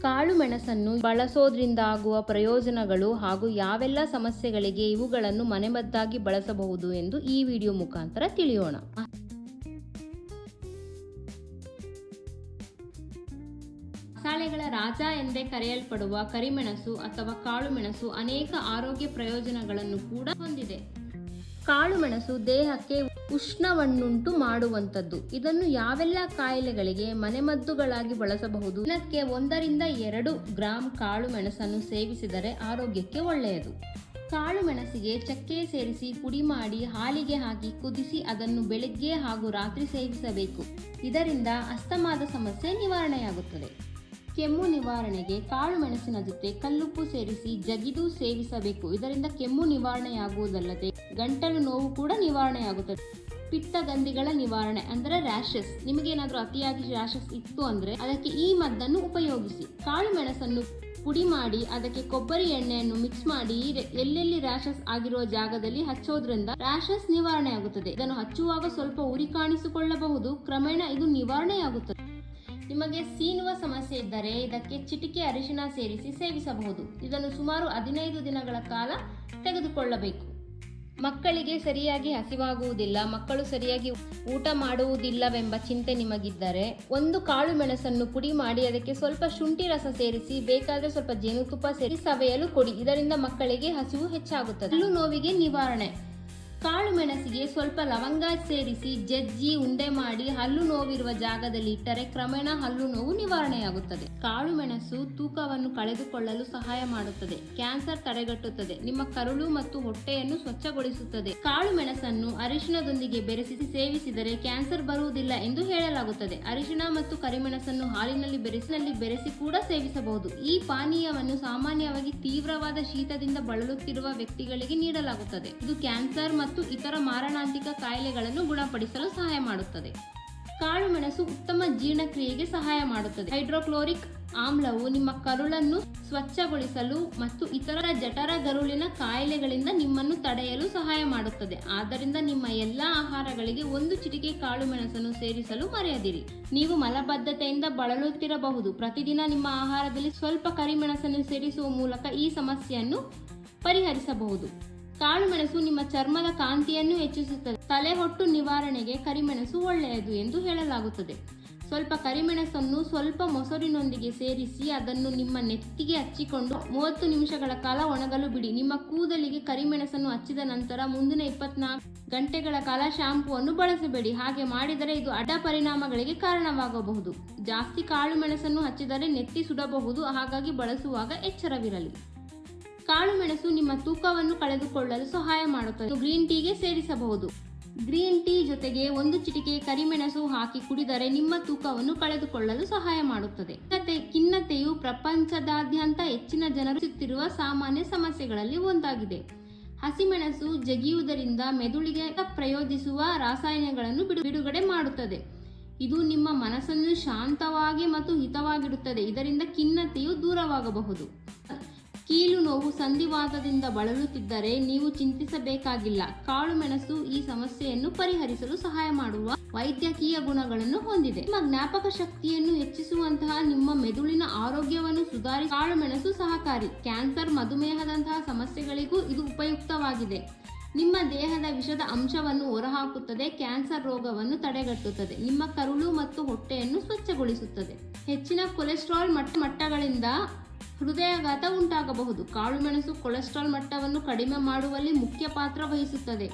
ಕಾಳು ಮೆಣಸನ್ನು ಬಳಸೋದ್ರಿಂದ ಆಗುವ ಪ್ರಯೋಜನಗಳು ಹಾಗೂ ಯಾವೆಲ್ಲ ಸಮಸ್ಯೆಗಳಿಗೆ ಇವುಗಳನ್ನು ಮನೆಮದ್ದಾಗಿ ಬಳಸಬಹುದು ಎಂದು ಈ ವಿಡಿಯೋ ಮುಖಾಂತರ ತಿಳಿಯೋಣ. ಮಸಾಲೆಗಳ ರಾಜ ಎಂದೇ ಕರೆಯಲ್ಪಡುವ ಕರಿಮೆಣಸು ಅಥವಾ ಕಾಳು ಮೆಣಸು ಅನೇಕ ಆರೋಗ್ಯ ಪ್ರಯೋಜನಗಳನ್ನು ಕೂಡ ಹೊಂದಿದೆ. ಕಾಳು ಮೆಣಸು ದೇಹಕ್ಕೆ ಉಷ್ಣವನ್ನುಂಟು ಮಾಡುವಂಥದ್ದು. ಇದನ್ನು ಯಾವೆಲ್ಲ ಕಾಯಿಲೆಗಳಿಗೆ ಮನೆಮದ್ದುಗಳಾಗಿ ಬಳಸಬಹುದು? ದಿನಕ್ಕೆ ಒಂದರಿಂದ ಎರಡು ಗ್ರಾಂ ಕಾಳು ಮೆಣಸನ್ನು ಸೇವಿಸಿದರೆ ಆರೋಗ್ಯಕ್ಕೆ ಒಳ್ಳೆಯದು. ಕಾಳು ಮೆಣಸಿಗೆ ಚಕ್ಕೆ ಸೇರಿಸಿ ಪುಡಿ ಮಾಡಿ ಹಾಲಿಗೆ ಹಾಕಿ ಕುದಿಸಿ ಅದನ್ನು ಬೆಳಿಗ್ಗೆ ಹಾಗೂ ರಾತ್ರಿ ಸೇವಿಸಬೇಕು. ಇದರಿಂದ ಅಸ್ತಮಾದ ಸಮಸ್ಯೆ ನಿವಾರಣೆಯಾಗುತ್ತದೆ. ಕೆಮ್ಮು ನಿವಾರಣೆಗೆ ಕಾಳು ಮೆಣಸಿನ ಜೊತೆ ಕಲ್ಲುಪ್ಪು ಸೇರಿಸಿ ಜಗಿದು ಸೇವಿಸಬೇಕು. ಇದರಿಂದ ಕೆಮ್ಮು ನಿವಾರಣೆಯಾಗುವುದಲ್ಲದೆ ಗಂಟಲು ನೋವು ಕೂಡ ನಿವಾರಣೆಯಾಗುತ್ತದೆ. ಪಿತ್ತಗಂಧಿಗಳ ನಿವಾರಣೆ ಅಂದರೆ ರ್ಯಾಷಸ್ ನಿಮಗೇನಾದರೂ ಅತಿಯಾಗಿ ರ್ಯಾಷಸ್ ಇತ್ತು ಅಂದರೆ ಅದಕ್ಕೆ ಈ ಮದ್ದನ್ನು ಉಪಯೋಗಿಸಿ. ಕಾಳು ಮೆಣಸನ್ನು ಪುಡಿ ಮಾಡಿ ಅದಕ್ಕೆ ಕೊಬ್ಬರಿ ಎಣ್ಣೆಯನ್ನು ಮಿಕ್ಸ್ ಮಾಡಿ ಎಲ್ಲೆಲ್ಲಿ ರ್ಯಾಷಸ್ ಆಗಿರುವ ಜಾಗದಲ್ಲಿ ಹಚ್ಚೋದ್ರಿಂದ ರ್ಯಾಷಸ್ ನಿವಾರಣೆ ಆಗುತ್ತದೆ ಇದನ್ನು ಹಚ್ಚುವಾಗ ಸ್ವಲ್ಪ ಉರಿ ಕಾಣಿಸಿಕೊಳ್ಳಬಹುದು. ಕ್ರಮೇಣ ಇದು ನಿವಾರಣೆಯಾಗುತ್ತದೆ. ನಿಮಗೆ ಸೀನುವ ಸಮಸ್ಯೆ ಇದ್ದರೆ ಇದಕ್ಕೆ ಚಿಟಿಕೆ ಅರಿಶಿಣ ಸೇರಿಸಿ ಸೇವಿಸಬಹುದು. ಇದನ್ನು ಸುಮಾರು ಹದಿನೈದು ದಿನಗಳ ಕಾಲ ತೆಗೆದುಕೊಳ್ಳಬೇಕು. ಮಕ್ಕಳಿಗೆ ಸರಿಯಾಗಿ ಹಸಿವಾಗುವುದಿಲ್ಲ, ಮಕ್ಕಳು ಸರಿಯಾಗಿ ಊಟ ಮಾಡುವುದಿಲ್ಲವೆಂಬ ಚಿಂತೆ ನಿಮಗಿದ್ದರೆ ಒಂದು ಕಾಳು ಮೆಣಸನ್ನು ಪುಡಿ ಮಾಡಿ ಅದಕ್ಕೆ ಸ್ವಲ್ಪ ಶುಂಠಿ ರಸ ಸೇರಿಸಿ, ಬೇಕಾದರೆ ಸ್ವಲ್ಪ ಜೇನುತುಪ್ಪ ಸೇರಿಸಿ ಸವೆಯಲು ಕೊಡಿ. ಇದರಿಂದ ಮಕ್ಕಳಿಗೆ ಹಸಿವು ಹೆಚ್ಚಾಗುತ್ತದೆ. ಹಲ್ಲು ನೋವಿಗೆ ನಿವಾರಣೆ. ಕಾಳು ಮೆಣಸಿಗೆ ಸ್ವಲ್ಪ ಲವಂಗ ಸೇರಿಸಿ ಜಜ್ಜಿ ಉಂಡೆ ಮಾಡಿ ಹಲ್ಲು ನೋವಿರುವ ಜಾಗದಲ್ಲಿ ಇಟ್ಟರೆ ಕ್ರಮೇಣ ಹಲ್ಲು ನೋವು ನಿವಾರಣೆಯಾಗುತ್ತದೆ. ಕಾಳು ಮೆಣಸು ತೂಕವನ್ನು ಕಳೆದುಕೊಳ್ಳಲು ಸಹಾಯ ಮಾಡುತ್ತದೆ. ಕ್ಯಾನ್ಸರ್ ತಡೆಗಟ್ಟುತ್ತದೆ. ನಿಮ್ಮ ಕರುಳು ಮತ್ತು ಹೊಟ್ಟೆಯನ್ನು ಸ್ವಚ್ಛಗೊಳಿಸುತ್ತದೆ. ಕಾಳು ಮೆಣಸನ್ನು ಅರಿಶಿಣದೊಂದಿಗೆ ಬೆರೆಸಿ ಸೇವಿಸಿದರೆ ಕ್ಯಾನ್ಸರ್ ಬರುವುದಿಲ್ಲ ಎಂದು ಹೇಳಲಾಗುತ್ತದೆ. ಅರಿಶಿಣ ಮತ್ತು ಕರಿಮೆಣಸನ್ನು ಹಾಲಿನಲ್ಲಿ ಬೆರೆಸಿನಲ್ಲಿ ಬೆರೆಸಿ ಕೂಡ ಸೇವಿಸಬಹುದು. ಈ ಪಾನೀಯವನ್ನು ಸಾಮಾನ್ಯವಾಗಿ ತೀವ್ರವಾದ ಶೀತದಿಂದ ಬಳಲುತ್ತಿರುವ ವ್ಯಕ್ತಿಗಳಿಗೆ ನೀಡಲಾಗುತ್ತದೆ. ಇದು ಕ್ಯಾನ್ಸರ್ ಮತ್ತು ಇತರ ಮಾರಣಾಂತಿಕ ಕಾಯಿಲೆಗಳನ್ನು ಗುಣಪಡಿಸಲು ಸಹಾಯ ಮಾಡುತ್ತದೆ. ಕಾಳು ಮೆಣಸು ಉತ್ತಮ ಜೀರ್ಣಕ್ರಿಯೆಗೆ ಸಹಾಯ ಮಾಡುತ್ತದೆ. ಹೈಡ್ರೋಕ್ಲೋರಿಕ್ ಆಮ್ಲವು ನಿಮ್ಮ ಕರುಳನ್ನು ಸ್ವಚ್ಛಗೊಳಿಸಲು ಮತ್ತು ಇತರ ಜಠರ ಗರುಳಿನ ಕಾಯಿಲೆಗಳಿಂದ ನಿಮ್ಮನ್ನು ತಡೆಯಲು ಸಹಾಯ ಮಾಡುತ್ತದೆ. ಆದ್ದರಿಂದ ನಿಮ್ಮ ಎಲ್ಲಾ ಆಹಾರಗಳಿಗೆ ಒಂದು ಚಿಟಿಕೆ ಕಾಳು ಮೆಣಸನ್ನು ಸೇರಿಸಲು ಮರೆಯದಿರಿ. ನೀವು ಮಲಬದ್ಧತೆಯಿಂದ ಬಳಲುತ್ತಿರಬಹುದು. ಪ್ರತಿದಿನ ನಿಮ್ಮ ಆಹಾರದಲ್ಲಿ ಸ್ವಲ್ಪ ಕರಿಮೆಣಸನ್ನು ಸೇರಿಸುವ ಮೂಲಕ ಈ ಸಮಸ್ಯೆಯನ್ನು ಪರಿಹರಿಸಬಹುದು. ಕಾಳು ಮೆಣಸು ನಿಮ್ಮ ಚರ್ಮದ ಕಾಂತಿಯನ್ನು ಹೆಚ್ಚಿಸುತ್ತದೆ. ತಲೆಹೊಟ್ಟು ನಿವಾರಣೆಗೆ ಕರಿಮೆಣಸು ಒಳ್ಳೆಯದು ಎಂದು ಹೇಳಲಾಗುತ್ತದೆ. ಸ್ವಲ್ಪ ಕರಿಮೆಣಸನ್ನು ಸ್ವಲ್ಪ ಮೊಸರಿನೊಂದಿಗೆ ಸೇರಿಸಿ ಅದನ್ನು ನಿಮ್ಮ ನೆತ್ತಿಗೆ ಹಚ್ಚಿಕೊಂಡು ಮೂವತ್ತು ನಿಮಿಷಗಳ ಕಾಲ ಒಣಗಲು ಬಿಡಿ. ನಿಮ್ಮ ಕೂದಲಿಗೆ ಕರಿಮೆಣಸನ್ನು ಹಚ್ಚಿದ ನಂತರ ಮುಂದಿನ ಇಪ್ಪತ್ನಾಲ್ಕು ಗಂಟೆಗಳ ಕಾಲ ಶಾಂಪೂವನ್ನು ಬಳಸಬೇಡಿ. ಹಾಗೆ ಮಾಡಿದರೆ ಇದು ಅಡ್ಡ ಪರಿಣಾಮಗಳಿಗೆ ಕಾರಣವಾಗಬಹುದು. ಜಾಸ್ತಿ ಕಾಳು ಮೆಣಸನ್ನು ಹಚ್ಚಿದರೆ ನೆತ್ತಿ ಸುಡಬಹುದು. ಹಾಗಾಗಿ ಬಳಸುವಾಗ ಎಚ್ಚರವಿರಲಿ. ಕಾಳು ಮೆಣಸು ನಿಮ್ಮ ತೂಕವನ್ನು ಕಳೆದುಕೊಳ್ಳಲು ಸಹಾಯ ಮಾಡುತ್ತದೆ. ಗ್ರೀನ್ ಟೀಗೆ ಸೇರಿಸಬಹುದು. ಗ್ರೀನ್ ಟೀ ಜೊತೆಗೆ ಒಂದು ಚಿಟಿಕೆ ಕರಿಮೆಣಸು ಹಾಕಿ ಕುಡಿದರೆ ನಿಮ್ಮ ತೂಕವನ್ನು ಕಳೆದುಕೊಳ್ಳಲು ಸಹಾಯ ಮಾಡುತ್ತದೆ. ಖಿನ್ನತೆ, ಖಿನ್ನತೆಯು ಪ್ರಪಂಚದಾದ್ಯಂತ ಹೆಚ್ಚಿನ ಜನರು ಸುತ್ತಿರುವ ಸಾಮಾನ್ಯ ಸಮಸ್ಯೆಗಳಲ್ಲಿ ಒಂದಾಗಿದೆ. ಹಸಿಮೆಣಸು ಜಗಿಯುವುದರಿಂದ ಮೆದುಳಿಗೆ ಪ್ರಯೋಜಿಸುವ ರಾಸಾಯನಿಕಗಳನ್ನು ಬಿಡುಗಡೆ ಮಾಡುತ್ತದೆ. ಇದು ನಿಮ್ಮ ಮನಸ್ಸನ್ನು ಶಾಂತವಾಗಿ ಮತ್ತು ಹಿತವಾಗಿಡುತ್ತದೆ. ಇದರಿಂದ ಖಿನ್ನತೆಯು ದೂರವಾಗಬಹುದು. ಕೀಲು ನೋವು ಸಂಧಿವಾತದಿಂದ ಬಳಲುತ್ತಿದ್ದರೆ ನೀವು ಚಿಂತಿಸಬೇಕಾಗಿಲ್ಲ. ಕಾಳು ಮೆಣಸು ಈ ಸಮಸ್ಯೆಯನ್ನು ಪರಿಹರಿಸಲು ಸಹಾಯ ಮಾಡುವ ವೈದ್ಯಕೀಯ ಗುಣಗಳನ್ನು ಹೊಂದಿದೆ. ನಿಮ್ಮ ಜ್ಞಾಪಕ ಶಕ್ತಿಯನ್ನು ಹೆಚ್ಚಿಸುವಂತಹ ನಿಮ್ಮ ಮೆದುಳಿನ ಆರೋಗ್ಯವನ್ನು ಸುಧಾರಿಸಲು ಕಾಳು ಮೆಣಸು ಸಹಕಾರಿ. ಕ್ಯಾನ್ಸರ್, ಮಧುಮೇಹದಂತಹ ಸಮಸ್ಯೆಗಳಿಗೂ ಇದು ಉಪಯುಕ್ತವಾಗಿದೆ. ನಿಮ್ಮ ದೇಹದ ವಿಷದ ಅಂಶವನ್ನು ಹೊರಹಾಕುತ್ತದೆ, ಕ್ಯಾನ್ಸರ್ ರೋಗವನ್ನು ತಡೆಗಟ್ಟುತ್ತದೆ. ನಿಮ್ಮ ಕರುಳು ಮತ್ತು ಹೊಟ್ಟೆಯನ್ನು ಸ್ವಚ್ಛಗೊಳಿಸುತ್ತದೆ. ಹೆಚ್ಚಿನ ಕೊಲೆಸ್ಟ್ರಾಲ್ ಮಟ್ಟ ಮಟ್ಟಗಳಿಂದ ಹೃದಯಾಘಾತ ಉಂಟಾಗಬಹುದು. ಕಾಳುಮೆಣಸು ಕೊಲೆಸ್ಟ್ರಾಲ್ ಮಟ್ಟವನ್ನು ಕಡಿಮೆ ಮಾಡುವಲ್ಲಿ ಮುಖ್ಯ ಪಾತ್ರ ವಹಿಸುತ್ತದೆ.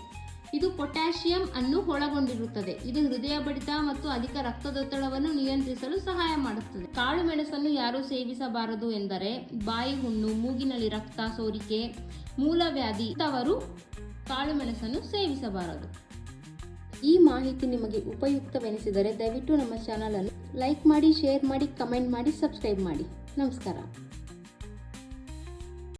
ಇದು ಪೊಟ್ಯಾಷಿಯಂ ಅನ್ನು ಒಳಗೊಂಡಿರುತ್ತದೆ. ಇದು ಹೃದಯ ಬಡಿತ ಮತ್ತು ಅಧಿಕ ರಕ್ತದೊತ್ತಡವನ್ನು ನಿಯಂತ್ರಿಸಲು ಸಹಾಯ ಮಾಡುತ್ತದೆ. ಕಾಳು ಮೆಣಸನ್ನು ಯಾರು ಸೇವಿಸಬಾರದು ಎಂದರೆ ಬಾಯಿ, ಹುಣ್ಣು, ಮೂಗಿನಲ್ಲಿ ರಕ್ತ, ಸೋರಿಕೆ ಮೂಲವ್ಯಾಧಿ ಇಂಥವರು ಕಾಳು ಮೆಣಸನ್ನು ಸೇವಿಸಬಾರದು. ಈ ಮಾಹಿತಿ ನಿಮಗೆ ಉಪಯುಕ್ತವೆನಿಸಿದರೆ ದಯವಿಟ್ಟು ನಮ್ಮ ಚಾನಲನ್ನು ಲೈಕ್ ಮಾಡಿ, ಶೇರ್ ಮಾಡಿ, ಕಮೆಂಟ್ ಮಾಡಿ, ಸಬ್ಸ್ಕ್ರೈಬ್ ಮಾಡಿ. ನಮಸ್ಕಾರ.